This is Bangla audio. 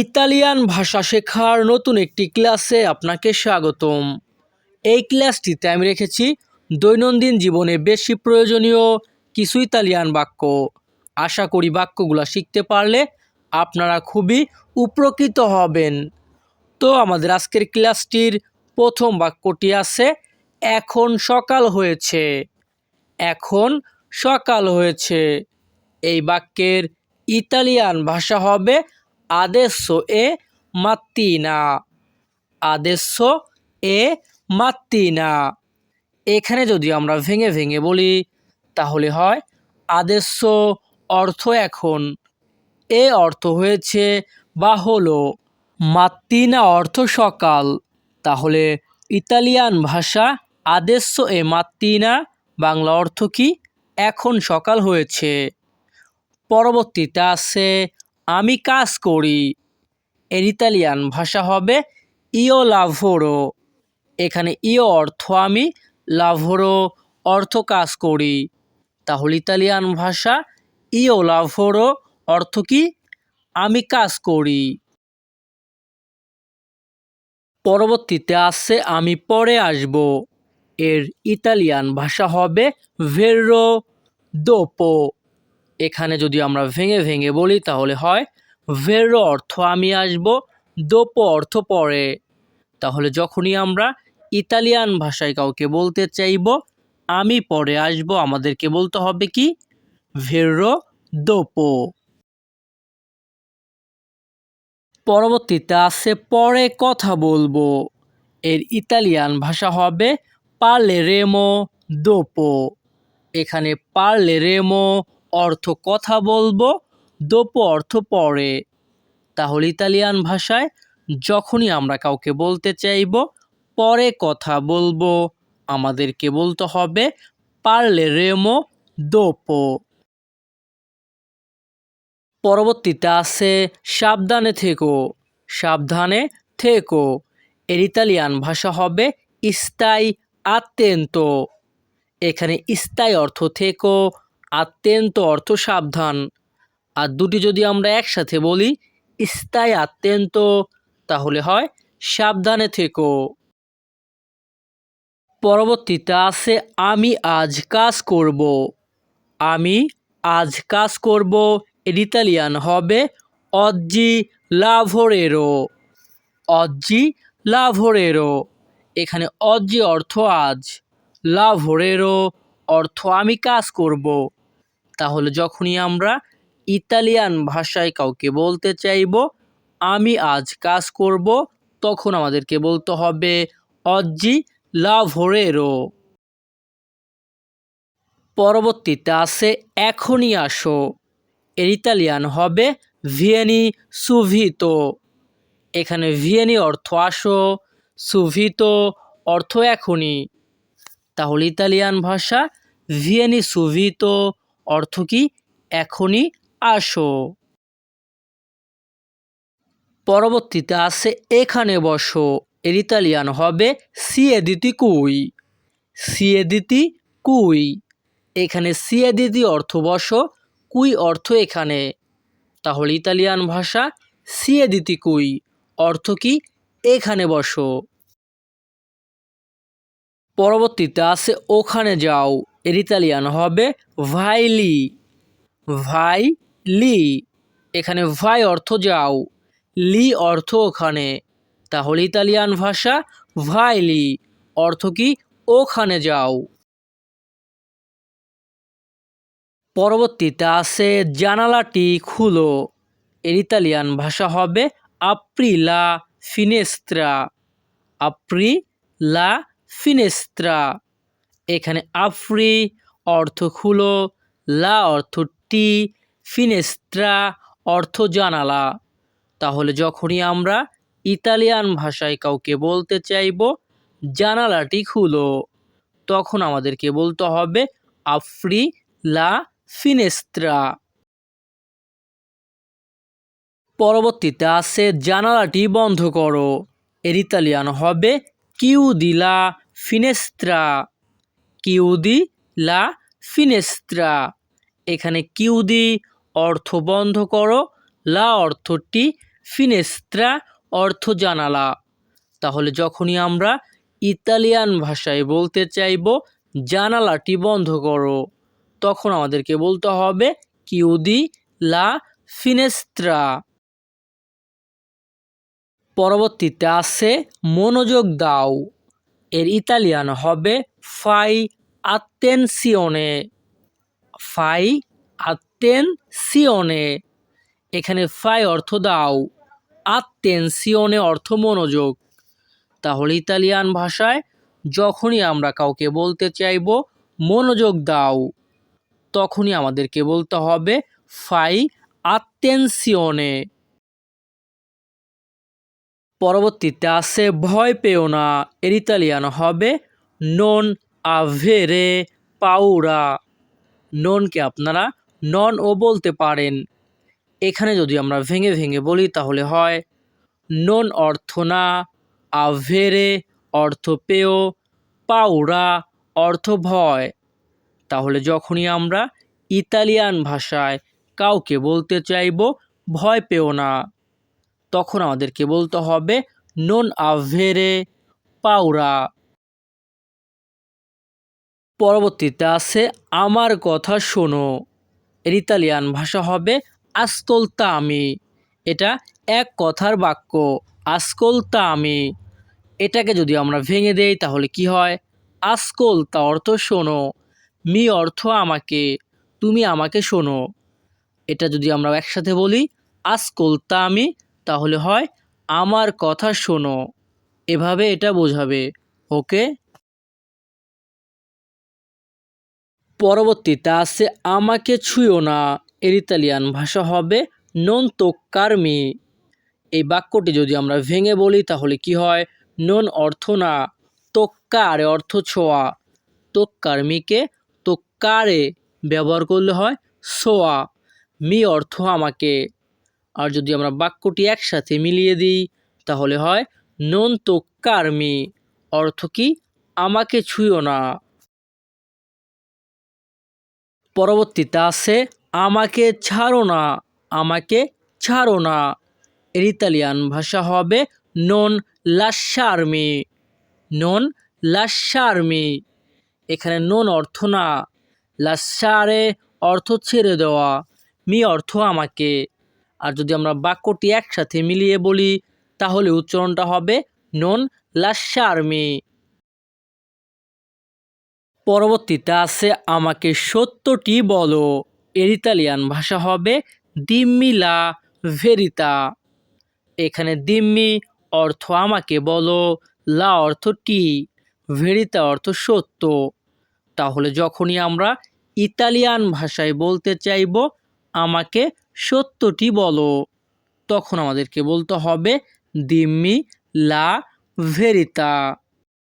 ইতালিয়ান ভাষা শেখার নতুন একটি ক্লাসে আপনাকে স্বাগতম। এই ক্লাসটিতে আমি রেখেছি দৈনন্দিন জীবনে বেশি প্রয়োজনীয় কিছু ইতালিয়ান বাক্য। আশা করি বাক্যগুলো শিখতে পারলে আপনারা খুবই উপকৃত হবেন। তো আমাদের আজকের ক্লাসটির প্রথম বাক্যটি আছে, এখন সকাল হয়েছে। এখন সকাল হয়েছে। এই বাক্যের ইতালিয়ান ভাষা হবে আদেsso এ mattina আদেsso এ mattina এখানে যদি আমরা ভেঙে ভেঙে বলি, তাহলে হয় আদেsso অর্থ এখন। এ অর্থ হয়েছে বা হলো মাত্তিনা অর্থ সকাল। তাহলে ইতালিয়ান ভাষা আদেsso এ মাত্তিনা, বাংলা অর্থ কি এখন সকাল হয়েছে। পরবর্তীতে আছে আমি কাজ করি। এর ইতালিয়ান ভাষা হবে ইও লাভোরো এখানে ইও অর্থ আমি লাভোরো অর্থ কাজ করি। তাহলে ইতালিয়ান ভাষা ইও লাভোরো অর্থ কি? আমি কাজ করি। পরবর্তীতে আছে আমি পরে আসব এর ইতালিয়ান ভাষা হবে ভেরো দোপো এখানে যদি আমরা ভেঙে ভেঙে বলি, তাহলে হয় ভেরো অর্থ আমি আসব দোপো অর্থ পরে। তাহলে যখনই আমরা ইতালিয়ান ভাষায় কাউকে বলতে চাইব, আমি পরে আসব, আমাদেরকে বলতে হবে কি? ভেরো দোপো। পরবর্তীতে আছে পরে কথা বলব। এর ইতালিয়ান ভাষা হবে পার্লে রেমো দোপো। এখানে পার্লে রেমো অর্থ কথা বলব, দোপো অর্থ পরে তাহলে ইতালিয়ান ভাষায় যখনই আমরা কাউকে বলতে চাইব, পরে কথা বলব। আমাদেরকে বলতে হবে, পারলে রেমো, দোপো। পরবর্তীতে আছে, সাবধানে থেকো। সাবধানে থেকো। এর ইতালিয়ান ভাষা হবে ইস্তাই আত্মেন্ত এখানে ইস্তাই অর্থ থেকো আত্মেন্ত অর্থ সাবধান। আর দুটি যদি আমরা একসাথে বলি ইস্তাই আত্মেন্ত তাহলে হয় সাবধানে থেকো। পরবর্তীতে আছে, আমি আজ কাজ করব। আমি আজ কাজ করব ইতালিয়ান হবে অজ্জি লাভোরেরো। অজ্জি লাভোরেরো। এখানে অজ্জি অর্থ আজ, লাভোরেরো অর্থ আমি কাজ করব। তাহলে যখনই আমরা ইতালিয়ান ভাষায় কাউকে বলতে চাইব, আমি আজ কাজ করব, তখন আমাদেরকে বলতে হবে, অজ্জি লাভোরেরো পরবর্তীতে আছে, এখনই আসো। এর ইতালিয়ান হবে, ভিয়েনি সুভিতো। এখানে ভিয়েনি অর্থ আসো, সুভিতো অর্থ এখনই। তাহলে ইতালিয়ান ভাষা, ভিয়েনি সুভিতো অর্থ কি? এখনই আসো। পরবর্তীতে আছে, এখানে বসো। এর ইতালিয়ান হবে, সিয়ে দিতি কুই। সিয়ে দিতি কুই। এখানে সিয়ে দিতি অর্থ বসো, কুই অর্থ এখানে। তাহলে ইতালিয়ান ভাষা, সিয়ে দিতি কুই। অর্থ কি? এখানে বসো। পরবর্তীতে আছে, ওখানে যাও। এর ইতালিয়ান হবে ভাইলি। ভাই লি এখানে ভাই অর্থ যাও। লি অর্থ ওখানে। তাহলে ইতালিয়ান ভাষা ভাইলি। অর্থ কি? ওখানে যাও। পরবর্তীতে আছে, জানালাটি খুলো। এর ইতালিয়ান ভাষা হবে আপ্রি লা ফিনেস্ত্রা। আপ্রি লা ফিনেস্ত্রা। এখানে আফ্রি অর্থ খুলো, লা অর্থ টি, ফিনেস্ত্রা অর্থ জানালা। তাহলে যখনই আমরা ইতালিয়ান ভাষায় কাউকে বলতে চাইব, জানালাটি খুলো। তখন আমাদেরকে বলতে হবে আফ্রি, লা, ফিনেস্ত্রা। পরবর্তীতে আছে জানালাটি বন্ধ করো। এর ইতালিয়ান হবে কিউদি লা ফিনেস্ত্রা। কিউদি লা ফিনেস্ত্রা। এখানে কিউদি অর্থ বন্ধ করো, লা অর্থটি ফিনেস্ত্রা অর্থ জানালা। তাহলে যখনই আমরা ইতালিয়ান ভাষায় বলতে চাইব, জানালাটি বন্ধ করো। তখন আমাদেরকে বলতে হবে কিউদি লা ফিনেস্ত্রা। পরবর্তীতে আছে মনোযোগ দাও। এর ইতালিয়ান হবে ফাই আত্তেনসিওনে ফাই আত্তেনসিওনে এখানে ফাই অর্থ দাও আত্তেনসিওনে অর্থ মনোযোগ। তাহলে ইতালিয়ান ভাষায় যখনই আমরা কাউকে বলতে চাইব, মনোযোগ দাও, তখনই আমাদেরকে বলতে হবে ফাই আত্তেনসিওনে পরবর্তীতে আছে, ভয় পেও না, এর ইতালিয়ান হবে নন আভেরে পাউরা ননকে আপনারা নন ও বলতে পারেন। এখানে যদি আমরা ভেঙে ভেঙে বলি তাহলে হয় নন অর্থ না আভেরে অর্থ পেও পাউরা অর্থ ভয়। তাহলে যখনই আমরা ইতালিয়ান ভাষায় কাউকে বলতে চাইব, ভয় পেও না। তখন আমাদেরকে বলতে হবে নন আভেরে পাউরা পরবর্তীতে আছে, আমার কথা শোনো। এর ইতালিয়ান ভাষা হবে আসকোলতা আমি এটা এক কথার বাক্য আসকোলতা আমি এটাকে যদি আমরা ভেঙে দেই, তাহলে কি হয়? আসকোলতা অর্থ শোনো। মি অর্থ আমাকে। তুমি আমাকে শোনো। এটা যদি আমরা একসাথে বলি আসকোলতা আমি তাহলে হয়, আমার কথা শোনো। এভাবে এটা বোঝাবে, ওকে? পরবর্তীতে আছে, আমাকে ছুঁয়ো না, এর ইতালিয়ান ভাষা হবে নন তোক্কারমি এই বাক্যটি যদি আমরা ভেঙে বলি, তাহলে কি হয়? নন অর্থ না। তোক্কারে অর্থ ছোঁয়া। তোক্কারমিকে তোক্কারে ব্যবহার করলে হয় সোয়া মি অর্থ আমাকে। আর যদি আমরা বাক্যটি একসাথে মিলিয়ে দিই, তাহলে হয় নন তোক্কারমি অর্থ কি, আমাকে ছুঁয়ো না পরবর্তীতে আছে, আমাকে ছাড়ো না, আমাকে ছাড়ো না এর ইতালিয়ান ভাষা হবে, নন লাশারমি নন লাশারমি এখানে নন অর্থ না লাশারে অর্থ ছেড়ে দেওয়া, মি অর্থ আমাকে আর যদি আমরা বাক্যটি একসাথে মিলিয়ে বলি, তাহলে উচ্চারণটা হবে নন লাশারমি। পরবর্তীতে আছে, আমাকে সত্যটি বলো। এর ইতালিয়ান ভাষা হবে দিম্মি লা ভেরিতা। এখানে দিম্মি অর্থ আমাকে বলো, লা অর্থ টি ভেরিতা অর্থ সত্য। তাহলে যখনই আমরা ইতালিয়ান ভাষায় বলতে চাইব, আমাকে সত্যটি বলো। তখন আমাদেরকে বলতে হবে দিম্মি লা ভেরিতা।